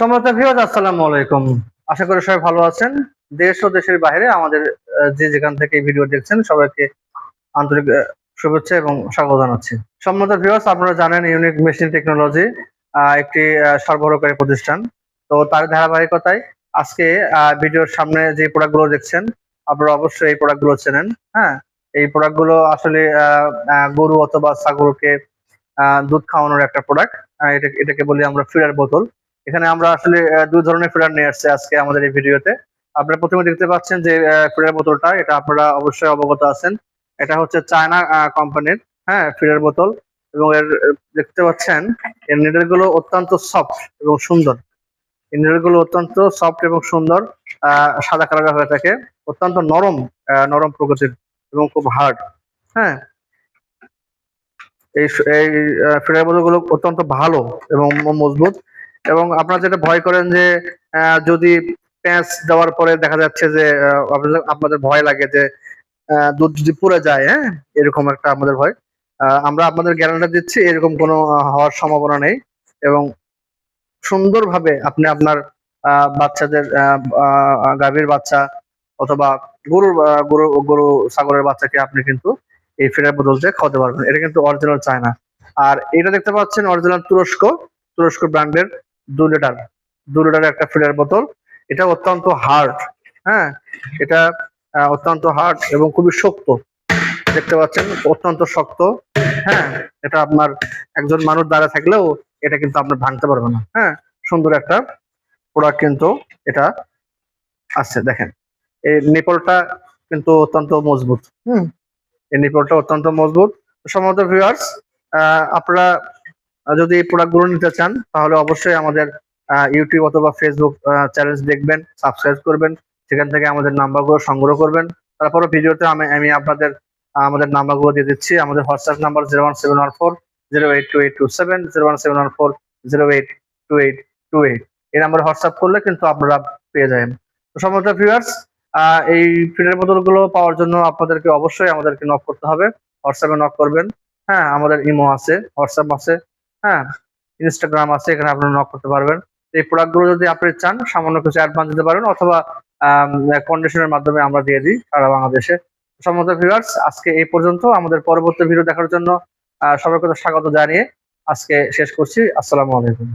সম্মানিত ভিউয়ার্স আসসালামু আলাইকুম। আশা করি সবাই ভালো আছেন। দেশ ও দেশের বাইরে আমাদের যে যেখান থেকে ভিডিও দেখছেন, সবাইকে আন্তরিক শুভেচ্ছা এবং স্বাগত জানাচ্ছি। সম্মানিত ভিউয়ার্স আপনারা জানেন ইউনিক মেশিন টেকনোলজি একটি সরবরাহকারী প্রতিষ্ঠান। তো তার ধারাবাহিকতায় আজকে ভিডিওর সামনে যে প্রোডাক্টগুলো দেখছেন, আপনারা অবশ্যই এই প্রোডাক্টগুলো চেনেন। হ্যাঁ এই প্রোডাক্টগুলো আসলে গরু অথবা ছাগলকে দুধ খাওয়ানোর একটা প্রোডাক্ট এটাকে বলি আমরা ফিডার বোতল। এখানে আমরা আসলে দুই ধরনের ফিডার নিয়ে আসছি আজকে আমাদের এই ভিডিওতে। আপনারা প্রথমে দেখতে পাচ্ছেন যে ফিডার বোতলটা, এটা আপনারা অবশ্যই অবগত আছেন। এটা হচ্ছে চায়না কোম্পানির হ্যাঁ ফিডার বোতল। এবং এর, দেখতে পাচ্ছেন, এর নিডেলগুলো অত্যন্ত সফট এবং সুন্দর। নিডেলগুলো অত্যন্ত সফট এবং সুন্দর সাদা কালারের হয়ে থাকে। অত্যন্ত নরম নরম প্রকৃতির এবং খুব হার্ড হ্যাঁ। এই স- এই ফিডার বোতলগুলো অত্যন্ত ভালো এবং মজবুত। এবং আপনারা যেটা ভয় করেন যে যদি প্যাঁচ দেওয়ার পরে দেখা যাচ্ছে যে আপনাদের ভয় লাগে যে দুধ যদি পুড়ে যায় হ্যাঁ এরকম একটা আমাদের ভয়। আমরা আপনাদের গ্যারান্টি দিচ্ছি এরকম কোনো হওয়ার সম্ভাবনা নেই এবং সুন্দরভাবে আপনি আপনার বাচ্চাদের গাভীর বাচ্চা অথবা গরুর গরু গরু ছাগলের বাচ্চাকে আপনি কিন্তু এই ফিডার বোতল দিয়ে খাওয়াতে পারবেন। এটা কিন্তু অরিজিনাল চায়না। আর এটা দেখতে পাচ্ছেন অরিজিনাল তুরস্ক তুরস্ক ব্র্যান্ডের দু লিটার দু লিটারের একটা ফিডার বোতল। এটা অত্যন্ত হার্ড হ্যাঁ? এটা অত্যন্ত হার্ড এবং খুবই শক্ত। দেখতে পাচ্ছেন অত্যন্ত শক্ত হ্যাঁ? এটা আপনার একজন মানুষ দাঁড়া থাকলেও এটা কিন্তু আপনার ভাঙতে পারবে না হ্যাঁ? সুন্দর একটা প্রোডাক্ট কিন্তু এটা আছে দেখেন। এই নেপলটা কিন্তু অত্যন্ত মজবুত। হুম। এই নিপলটা অত্যন্ত মজবুত। সম্ভবত ভিউয়ার্স আপনারা যদি এই প্রোডাক্টগুলো নিতে চান, তাহলে অবশ্যই আমাদের ইউটিউব অথবা ফেসবুক চ্যানেল দেখবেন সাবস্ক্রাইব করবেন, সেখান থেকে আমাদের নাম্বারগুলো সংগ্রহ করবেন। তারপরে ভিডিওতে আমি আমি আপনাদের আমাদের নাম্বারগুলো দিয়ে দিচ্ছি। আমাদের WhatsApp number zero one seven one four zero eight two eight two seven zero one seven one four zero eight two eight two eight এই নাম্বারে হোয়াটসঅ্যাপ করলে কিন্তু আপনারা পেয়ে যাবেন। তো সমস্ত ভিউয়ার্স এই ফিডের বোতলগুলো পাওয়ার জন্য আপনাদেরকে অবশ্যই আমাদেরকে নক করতে হবে। হোয়াটসঅ্যাপে নক করবেন। হ্যাঁ আমাদের ইমো আছে হোয়াটসঅ্যাপ আছে। হ্যাঁ ইনস্টাগ্রাম আছে এখানে আপনি নক করতে পারবেন। এই প্রোডাক্টগুলো যদি আপনি চান সামান্য কিছু অ্যাডভান্স দিতে পারেন অথবা কন্ডিশনের মাধ্যমে আমরা দিয়ে দিই সারা বাংলাদেশে। সম্মত ভিউয়ার্স আজকে এই পর্যন্ত। আমাদের পরবর্তী ভিডিও দেখার জন্য আহ, কথা স্বাগত জানিয়ে আজকে শেষ করছি। আসসালামু আলাইকুম।